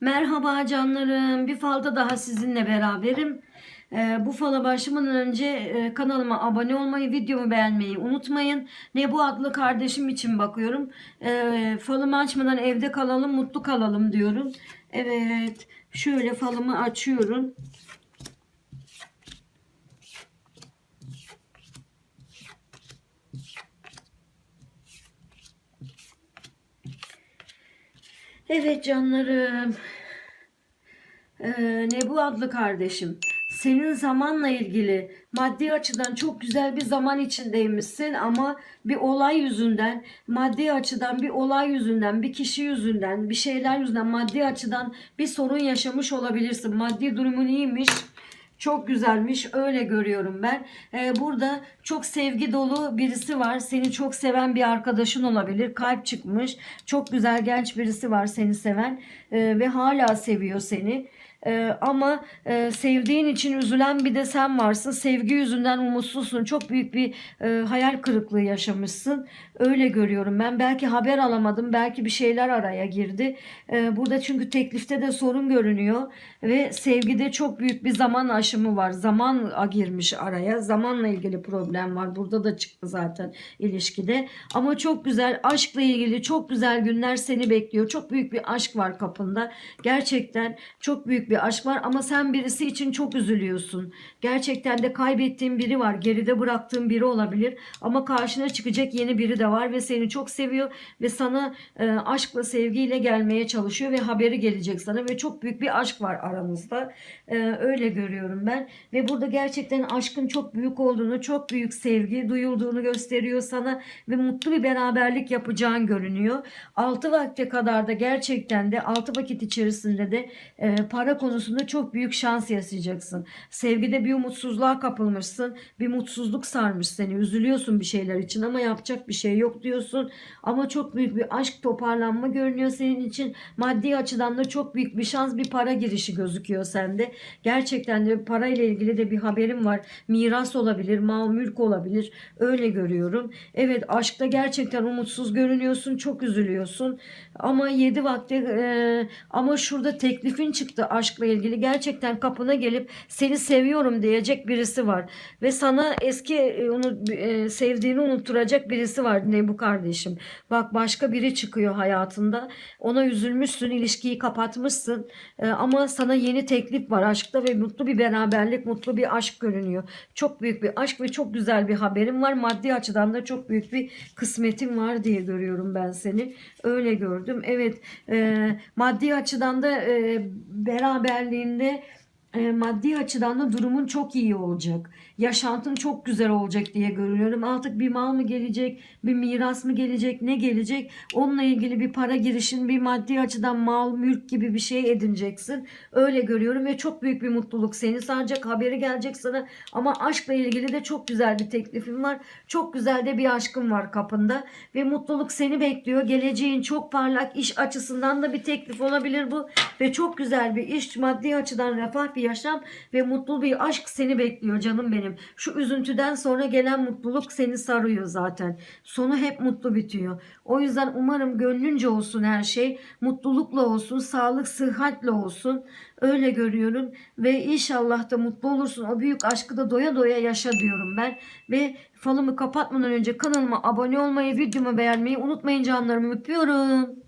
Merhaba canlarım. Bir falda daha sizinle beraberim. Ee, bu fala başlamadan önce e, kanalıma abone olmayı, videomu beğenmeyi unutmayın. Nebu adlı kardeşim için bakıyorum. Ee, falımı açmadan evde kalalım, mutlu kalalım diyorum. Evet, şöyle falımı açıyorum. Evet canlarım. Ee, Nebu adlı kardeşim. Senin zamanla ilgili maddi açıdan çok güzel bir zaman içindeymişsin ama bir olay yüzünden, maddi açıdan bir olay yüzünden, bir kişi yüzünden, bir şeyler yüzünden maddi açıdan bir sorun yaşamış olabilirsin. Maddi durumun iyiymiş. Çok güzelmiş öyle görüyorum ben. Ee, burada çok sevgi dolu birisi var. Seni çok seven bir arkadaşın olabilir. Kalp çıkmış. Çok güzel genç birisi var seni seven Ee, ve hala seviyor seni. Ee, ama e, sevdiğin için üzülen bir de sen varsın. Sevgi yüzünden umutsuzsun. Çok büyük bir e, hayal kırıklığı yaşamışsın. Öyle görüyorum ben. Belki haber alamadım. Belki bir şeyler araya girdi. Ee, burada çünkü teklifte de sorun görünüyor. Ve sevgide çok büyük bir zaman aşımı var. Zaman girmiş araya. Zamanla ilgili problem var. Burada da çıktı zaten ilişkide. Ama çok güzel aşkla ilgili çok güzel günler seni bekliyor. Çok büyük bir aşk var kapında. Gerçekten çok büyük bir aşk var ama sen birisi için çok üzülüyorsun. Gerçekten de kaybettiğin biri var. Geride bıraktığın biri olabilir ama karşına çıkacak yeni biri de var ve seni çok seviyor ve sana e, aşkla sevgiyle gelmeye çalışıyor ve haberi gelecek sana ve çok büyük bir aşk var aranızda. E, öyle görüyorum ben ve burada gerçekten aşkın çok büyük olduğunu, çok büyük sevgi duyulduğunu gösteriyor sana ve mutlu bir beraberlik yapacağın görünüyor. 6 vakte kadar da gerçekten de 6 vakit içerisinde de e, para konusunda çok büyük şans yaşayacaksın. Sevgide bir umutsuzluğa kapılmışsın. Bir mutsuzluk sarmış seni. Üzülüyorsun bir şeyler için ama yapacak bir şey yok diyorsun. Ama çok büyük bir aşk toparlanma görünüyor senin için. Maddi açıdan da çok büyük bir şans bir para girişi gözüküyor sende. Gerçekten de parayla ilgili de bir haberim var. Miras olabilir, mal mülk olabilir. Öyle görüyorum. Evet aşkta gerçekten umutsuz görünüyorsun. Çok üzülüyorsun. Ama 7 vakte e, ama şurada teklifin çıktı aşkla ilgili. Gerçekten kapına gelip seni seviyorum diyecek birisi var. Ve sana eski e, onu e, sevdiğini unutturacak birisi var ne bu kardeşim. Bak başka biri çıkıyor hayatında. Ona üzülmüşsün, ilişkiyi kapatmışsın. E, ama sana yeni teklif var aşkta ve mutlu bir beraberlik, mutlu bir aşk görünüyor. Çok büyük bir aşk ve çok güzel bir haberim var. Maddi açıdan da çok büyük bir kısmetin var diye görüyorum ben seni. Öyle gördüm. Evet, e, maddi açıdan da e, beraberliğinde maddi açıdan da durumun çok iyi olacak. Yaşantın çok güzel olacak diye görüyorum. Artık bir mal mı gelecek, bir miras mı gelecek, ne gelecek? Onunla ilgili bir para girişin, bir maddi açıdan mal, mülk gibi bir şey edineceksin. Öyle görüyorum ve çok büyük bir mutluluk seni saracak. Haberi gelecek sana. Ama aşkla ilgili de çok güzel bir teklifim var. Çok güzel de bir aşkım var kapında. Ve mutluluk seni bekliyor. Geleceğin çok parlak iş açısından da bir teklif olabilir bu. Ve çok güzel bir iş, maddi açıdan refah bir yaşam ve mutlu bir aşk seni bekliyor canım benim. Şu üzüntüden sonra gelen mutluluk seni sarıyor zaten. Sonu hep mutlu bitiyor. O yüzden umarım gönlünce olsun her şey. Mutlulukla olsun, sağlık, sıhhatle olsun. Öyle görüyorum ve inşallah da mutlu olursun. O büyük aşkı da doya doya yaşa diyorum ben. Ve falımı kapatmadan önce kanalıma abone olmayı, videomu beğenmeyi unutmayın canlarımı öpüyorum.